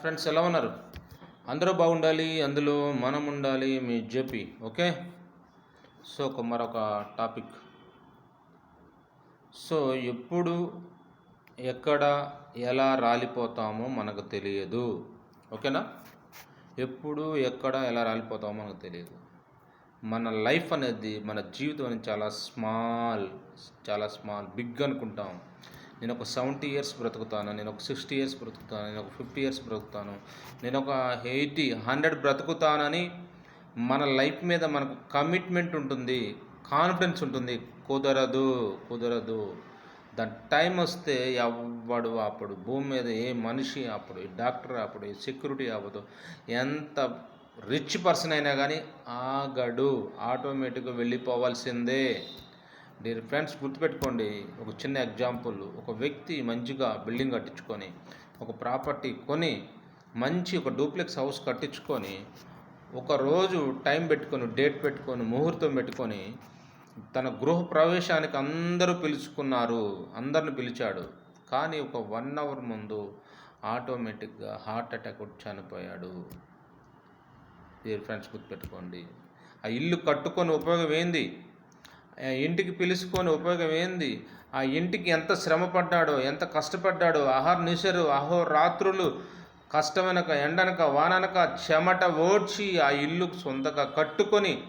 Friends ఎలా ఉన్నారు? అందరూ బాగుండాలి అందులో మనం ఉండాలి మీ జేపీ ఓకే? సో ఒక మరొక టాపిక్. సో ఎప్పుడు ఎక్కడ ఎలా రాలిపోతామో మనకు తెలియదు. ఓకేనా? ఎప్పుడు ఎక్కడ ఎలా రాలిపోతామో మనకు తెలియదు. మన లైఫ్ అనేది మన జీవితం అనేది చాలా స్మాల్ చాలా స్మాల్ బిగ్ అనుకుంటాం. నేను ఒక సెవెంటీ ఇయర్స్ బ్రతుకుతాను నేను ఒక సిక్స్టీ ఇయర్స్ బ్రతుకుతాను నేను ఒక ఫిఫ్టీ ఇయర్స్ బ్రతుకుతాను నేను ఒక ఎయిటీ హండ్రెడ్ బ్రతుకుతానని మన లైఫ్ మీద మనకు కమిట్మెంట్ ఉంటుంది కాన్ఫిడెన్స్ ఉంటుంది. కుదరదు కుదరదు. దాని టైం వస్తే ఎవ్వడు అప్పుడు భూమి మీద ఏ మనిషి అప్పుడు ఏ డాక్టర్ అప్పుడు ఏ సెక్యూరిటీ అవ్వదు. ఎంత రిచ్ పర్సన్ అయినా కానీ ఆగడు ఆటోమేటిక్గా వెళ్ళిపోవాల్సిందే. డియర్ ఫ్రెండ్స్ గుర్తుపెట్టుకోండి ఒక చిన్న ఎగ్జాంపుల్. ఒక వ్యక్తి మంచిగా బిల్డింగ్ కట్టించుకొని ఒక ప్రాపర్టీ కొని మంచి ఒక డూప్లెక్స్ హౌస్ కట్టించుకొని ఒక రోజు టైం పెట్టుకొని డేట్ పెట్టుకొని ముహూర్తం పెట్టుకొని తన గృహ ప్రవేశానికి అందరూ పిలుచుకున్నారు అందరిని పిలిచాడు. కానీ ఒక వన్ అవర్ ముందు ఆటోమేటిక్గా హార్ట్ అటాక్ వచ్చి చనిపోయాడు. డియర్ ఫ్రెండ్స్ గుర్తుపెట్టుకోండి. ఆ ఇల్లు కట్టుకొని ఉపయోగం ఏంది? ఇంటికి పిలుచుకొని ఉపయోగం ఏంది? ఆ ఇంటికి ఎంత శ్రమ పడ్డాడో ఎంత కష్టపడ్డాడో ఆహార నిశరు అహో రాత్రులు కష్టమనక ఎండనక వాననక చెమట ఓడ్చి ఆ ఇల్లు సొంతగా కట్టుకొని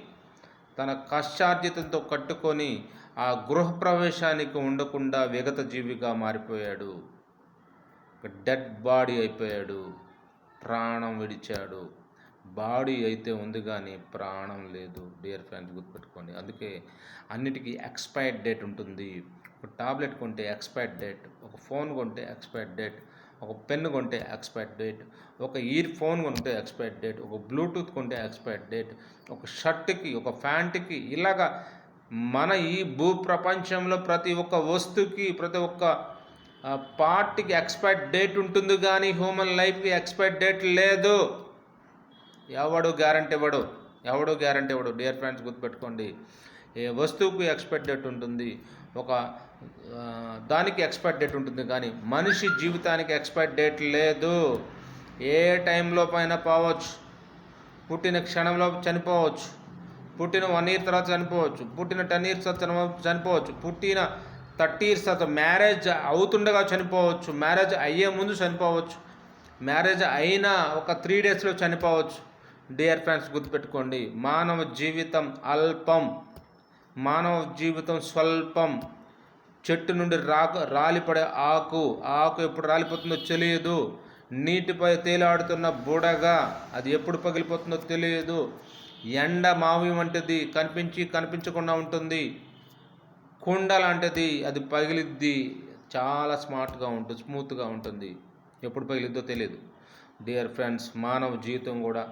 తన కష్టార్జితంతో కట్టుకొని ఆ గృహప్రవేశానికి ఉండకుండా విగత జీవిగా మారిపోయాడు. డెడ్ బాడీ అయిపోయాడు. ప్రాణం విడిచాడు. బాడీ అయితే ఉంది కానీ ప్రాణం లేదు డియర్ ఫ్రెండ్స్ గుర్తుపెట్టుకోండి. అందుకే అన్నిటికీ ఎక్స్పైర్డ్ డేట్ ఉంటుంది. ఒక టాబ్లెట్ కొంటే ఎక్స్పైర్డ్ డేట్ ఒక ఫోన్ కొంటే ఎక్స్పైర్డ్ డేట్ ఒక పెన్ కొంటే ఎక్స్పైర్డ్ డేట్ ఒక ఇయర్ ఫోన్ కొంటే ఎక్స్పైర్డ్ డేట్ ఒక బ్లూటూత్ కొంటే ఎక్స్పైర్డ్ డేట్ ఒక షర్ట్కి ఒక ప్యాంట్కి ఇలాగా మన ఈ భూ ప్రపంచంలో ప్రతి ఒక్క వస్తువుకి ప్రతి ఒక్క పార్ట్కి ఎక్స్పైర్డ్ డేట్ ఉంటుంది కానీ హ్యూమన్ లైఫ్కి ఎక్స్పైర్డ్ డేట్ లేదు. ఎవడు గ్యారంటీ ఇవ్వడు? ఎవడు గ్యారంటీ ఇవ్వడు? డియర్ ఫ్రెండ్స్ గుర్తుపెట్టుకోండి. ఏ వస్తువుకు ఎక్స్పెక్ట్ డేట్ ఉంటుంది. ఒక దానికి ఎక్స్పైర్ డేట్ ఉంటుంది కానీ మనిషి జీవితానికి ఎక్స్పైర్ డేట్ లేదు. ఏ టైంలో పైన పోవచ్చు. పుట్టిన క్షణంలో చనిపోవచ్చు. పుట్టిన వన్ ఇయర్ తర్వాత చనిపోవచ్చు. పుట్టిన టెన్ ఇయర్స్ తర్వాత చనిపోవచ్చు. పుట్టిన థర్టీ ఇయర్స్ తర్వాత మ్యారేజ్ అవుతుండగా చనిపోవచ్చు. మ్యారేజ్ అయ్యే ముందు చనిపోవచ్చు. మ్యారేజ్ అయినా ఒక త్రీ డేస్లో చనిపోవచ్చు. డియర్ ఫ్రెండ్స్ గుర్తుపెట్టుకోండి మానవ జీవితం అల్పం మానవ జీవితం స్వల్పం. చెట్టు నుండి రాక రాలిపడే ఆకు ఆకు ఎప్పుడు రాలిపోతుందో తెలియదు. నీటిపై తేలాడుతున్న బుడగ అది ఎప్పుడు పగిలిపోతుందో తెలియదు. ఎండ మావి వంటిది కనిపించి కనిపించకుండా ఉంటుంది. కుండ లాంటిది అది పగిలిద్ది. చాలా స్మార్ట్గా ఉంటుంది స్మూత్గా ఉంటుంది. ఎప్పుడు పగిలిద్దో తెలియదు. డియర్ ఫ్రెండ్స్ మానవ జీవితం కూడా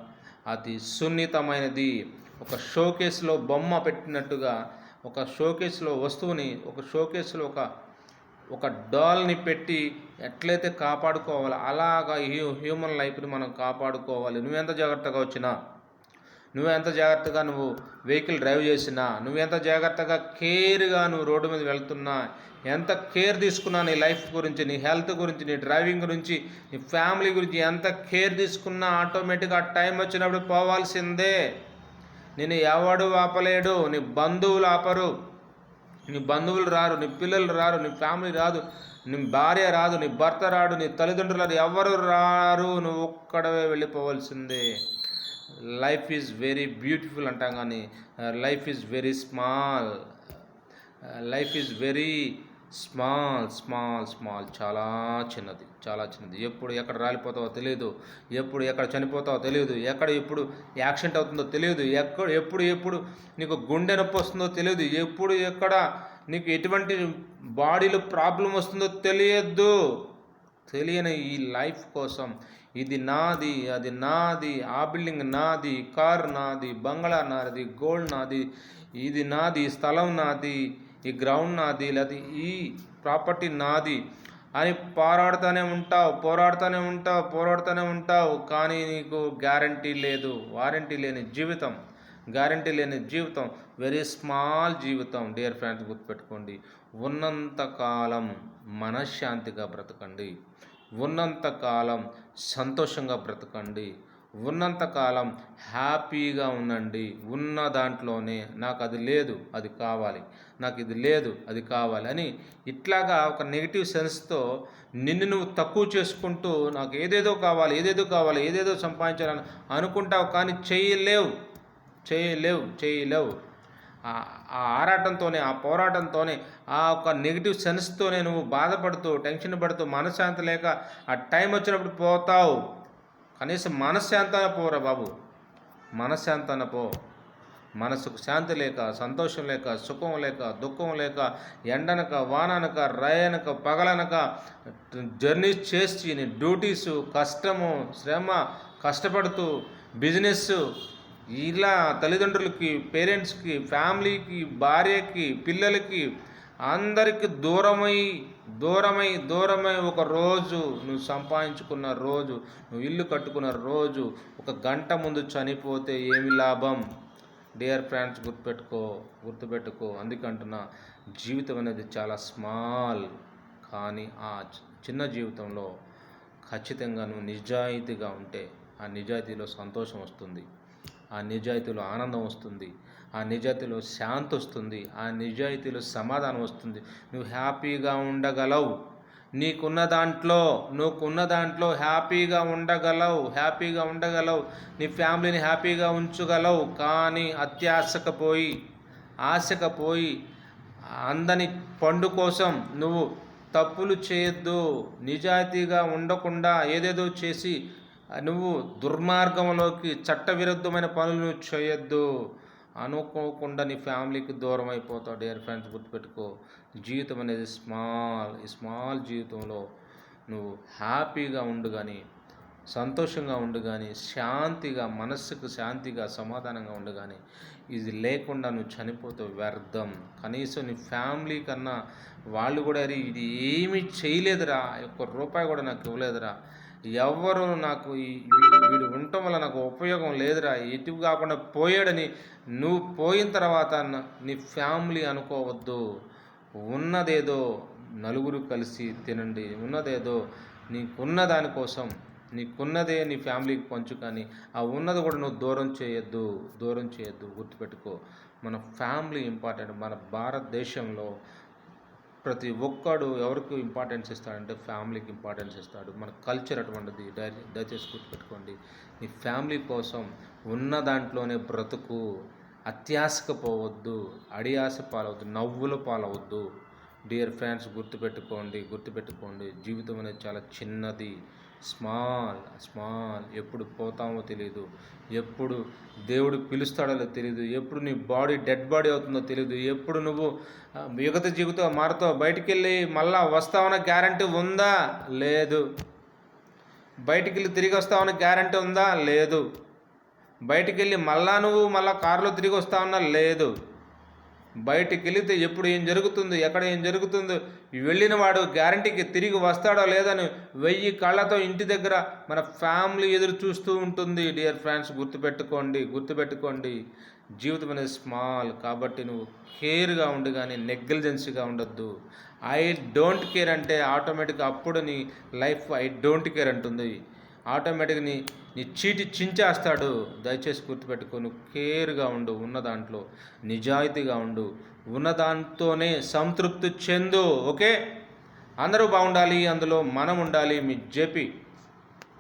అది సున్నితమైనది. ఒక షోకేస్లో బొమ్మ పెట్టినట్టుగా ఒక షోకేస్లో వస్తువుని ఒక షోకేస్లో ఒక ఒక డాల్ని పెట్టి ఎట్లయితే కాపాడుకోవాలో అలాగా హ్యూ హ్యూమన్ లైఫ్ని మనం కాపాడుకోవాలి. నువ్వెంత జాగ్రత్తగా వచ్చినా? నువ్వెంత జాగ్రత్తగా నువ్వు వెహికల్ డ్రైవ్ చేసినా నువ్వెంత జాగ్రత్తగా కేర్గా నువ్వు రోడ్డు మీద వెళ్తున్నా ఎంత కేర్ తీసుకున్నా నీ లైఫ్ గురించి నీ హెల్త్ గురించి నీ డ్రైవింగ్ గురించి నీ ఫ్యామిలీ గురించి ఎంత కేర్ తీసుకున్నా ఆటోమేటిక్గా టైం వచ్చినప్పుడు పోవాల్సిందే. నేను ఎవడు ఆపలేడు నీ బంధువులు ఆపరు. నీ బంధువులు రారు నీ పిల్లలు రారు నీ ఫ్యామిలీ రాదు నీ భార్య రాదు నీ భర్త రాడు నీ తల్లిదండ్రులు రాదు ఎవరు రారు నువ్వు ఒక్కడవే వెళ్ళిపోవాల్సిందే. లైఫ్ ఈజ్ వెరీ బ్యూటిఫుల్ అంటాం కానీ life is very small life is very small small small చాలా చిన్నది చాలా చిన్నది. ఎప్పుడు ఎక్కడ రాలిపోతావో తెలియదు ఎప్పుడు ఎక్కడ చనిపోతావో తెలియదు ఎక్కడ ఎప్పుడు యాక్సిడెంట్ అవుతుందో తెలియదు ఎక్కడ ఎప్పుడు ఎప్పుడు నీకు గుండె నొప్పి వస్తుందో తెలియదు ఎప్పుడు ఎక్కడ నీకు ఎటువంటి బాడీలో ప్రాబ్లం వస్తుందో తెలియదు. తెలియని ఈ లైఫ్ కోసం ఇది నాది అది నాది ఆ బిల్డింగ్ నాది కార్ నాది బంగ్లా నాది గోల్డ్ నాది ఇది నాది ఈ స్థలం నాది ఈ గ్రౌండ్ నాది లేదా ఈ ప్రాపర్టీ నాది అని పోరాడుతూనే ఉంటావు పోరాడుతూనే ఉంటావు పోరాడుతూనే ఉంటావు. కానీ నీకు గ్యారంటీ లేదు వారంటీ లేని జీవితం గ్యారంటీ లేని జీవితం వెరీ స్మాల్ జీవితం డియర్ ఫ్రెండ్స్ గుర్తుపెట్టుకోండి. ఉన్నంత కాలం మనశ్శాంతిగా బ్రతకండి. ఉన్నంతకాలం సంతోషంగా బ్రతకండి. ఉన్నంతకాలం హ్యాపీగా ఉండండి. ఉన్న దాంట్లోనే నాకు అది లేదు అది కావాలి. నాకు ఇది లేదు అది కావాలి అని ఇట్లాగా ఒక నెగిటివ్ సెన్స్తో నిన్ను నువ్వు తక్కువ చేసుకుంటూ నాకు ఏదేదో కావాలి ఏదేదో కావాలి ఏదేదో సంపాదించాలని అనుకుంటావు కానీ చేయలేవు. చేయలేవు చేయలేవు. ఆ ఆరాటంతోనే ఆ పోరాటంతోనే ఆ ఒక నెగిటివ్ సెన్స్తోనే నువ్వు బాధపడుతూ టెన్షన్ పడుతూ మనశ్శాంతి లేక ఆ టైం వచ్చినప్పుడు పోతావు. కనీసం మనశ్శాంతన పోరా బాబు. మనశ్శాంతన పో. మనసుకు శాంతి లేక సంతోషం లేక సుఖం లేక దుఃఖం లేక ఎండనక వాననక రయనక పగలనక జర్నీస్ చేసి డ్యూటీసు కష్టము శ్రమ కష్టపడుతూ బిజినెస్ ఇలా తల్లిదండ్రులకి పేరెంట్స్కి ఫ్యామిలీకి భార్యకి పిల్లలకి అందరికి దూరమై దూరమై దూరమై ఒక రోజు నువ్వు సంపాదించుకున్న రోజు నువ్వు ఇల్లు కట్టుకున్న రోజు ఒక గంట ముందు చనిపోతే ఏమి లాభం? డియర్ ఫ్రెండ్స్ గుర్తుపెట్టుకో గుర్తుపెట్టుకో. అందుకంటున్నా జీవితం అనేది చాలా స్మాల్ కానీ ఆ చిన్న జీవితంలో ఖచ్చితంగా నువ్వు నిజాయితీగా ఉంటే ఆ నిజాయితీలో సంతోషం వస్తుంది. ఆ నిజాయితీలో ఆనందం వస్తుంది. ఆ నిజాయితీలో శాంతి వస్తుంది. ఆ నిజాయితీలో సమాధానం వస్తుంది. నువ్వు హ్యాపీగా ఉండగలవు. నీకున్న దాంట్లో నువ్వుకున్న దాంట్లో హ్యాపీగా ఉండగలవు. హ్యాపీగా ఉండగలవు. నీ ఫ్యామిలీని హ్యాపీగా ఉంచగలవు. కానీ అత్యాశకు పోయి అందని పండు కోసం నువ్వు తప్పులు చేయొద్దు. నిజాయితీగా ఉండకుండా ఏదేదో చేసి నువ్వు దుర్మార్గంలోకి చట్టవిరుద్ధమైన పనులు నువ్వు చేయొద్దు. అనుకోకుండా నీ ఫ్యామిలీకి దూరం అయిపోతావు డియర్ ఫ్రెండ్స్ గుర్తుపెట్టుకో. జీవితం అనేది స్మాల్ ఈ స్మాల్ జీవితంలో నువ్వు హ్యాపీగా ఉండు కానీ సంతోషంగా ఉండు కానీ శాంతిగా మనస్సుకు శాంతిగా సమాధానంగా ఉండు కానీ ఇది లేకుండా నువ్వు చనిపోతావు వ్యర్థం. కనీసం నీ ఫ్యామిలీ కన్నా వాళ్ళు కూడా అరే ఇది ఏమీ చేయలేదురా ఒక్క రూపాయి కూడా నాకు ఇవ్వలేదురా ఎవ్వరు నాకు ఈ వీడు ఉండటం వల్ల నాకు ఉపయోగం లేదురా. ఇటు కాకుండా పోయాడని నువ్వు పోయిన తర్వాత నీ ఫ్యామిలీ అనుకోవద్దు. ఉన్నదేదో నలుగురు కలిసి తినండి. ఉన్నదేదో నీకున్న దానికోసం నీకున్నదే నీ ఫ్యామిలీకి పంచు కానీ ఆ ఉన్నది కూడా నువ్వు దూరం చేయొద్దు దూరం చేయొద్దు. గుర్తుపెట్టుకో మన ఫ్యామిలీ ఇంపార్టెంట్. మన భారతదేశంలో ప్రతి ఒక్కడు ఎవరికి ఇంపార్టెన్స్ ఇస్తాడంటే ఫ్యామిలీకి ఇంపార్టెన్స్ ఇస్తాడు. మన కల్చర్ అటువంటిది దయచేసి గుర్తుపెట్టుకోండి. నీ ఫ్యామిలీ కోసం ఉన్న దాంట్లోనే బ్రతుకు. అత్యాశకు పోవద్దు. అడియాస పాలవద్దు. నవ్వుల పాలవద్దు. డియర్ ఫ్రెండ్స్ గుర్తుపెట్టుకోండి గుర్తుపెట్టుకోండి. జీవితం అనేది చాలా చిన్నది. Small small. ఎప్పుడు పోతామో తెలియదు ఎప్పుడు దేవుడు పిలుస్తాడో తెలియదు ఎప్పుడు నీ బాడీ డెడ్ బాడీ అవుతుందో తెలియదు ఎప్పుడు నువ్వు యుగత జీవితం మారుతావు బయటికి వెళ్ళి మళ్ళా వస్తావన్న గ్యారంటీ ఉందా? లేదు. బయటికి వెళ్ళి తిరిగి వస్తావన్న గ్యారంటీ ఉందా? లేదు. బయటికి వెళ్ళి మళ్ళా నువ్వు మళ్ళా కారులో తిరిగి వస్తావన్నా? లేదు. బయటికి వెళితే ఎప్పుడు ఏం జరుగుతుందో? ఎక్కడ ఏం జరుగుతుందో? వెళ్ళిన వాడు గ్యారంటీకి తిరిగి వస్తాడో లేదని వెయ్యి కళ్ళతో ఇంటి దగ్గర మన ఫ్యామిలీ ఎదురు చూస్తూ ఉంటుంది. డియర్ ఫ్రెండ్స్ గుర్తుపెట్టుకోండి గుర్తుపెట్టుకోండి. జీవితం అనేది స్మాల్ కాబట్టి నువ్వు కేర్గా ఉండు కానీ నెగ్లిజెన్సీగా ఉండొద్దు. ఐ డోంట్ కేర్ అంటే ఆటోమేటిక్గా అప్పుడు నీ లైఫ్ ఐ డోంట్ కేర్ అంటుంది. ఆటోమేటిక్ నీ నీ చీటి చించేస్తాడు. దయచేసి గుర్తుపెట్టుకొని కేరుగా ఉండు ఉన్న దాంట్లో నిజాయితీగా ఉండు. ఉన్న దాంతోనే సంతృప్తి చెందు ఓకే? అందరూ బాగుండాలి అందులో మనం ఉండాలి మీ జేపీ.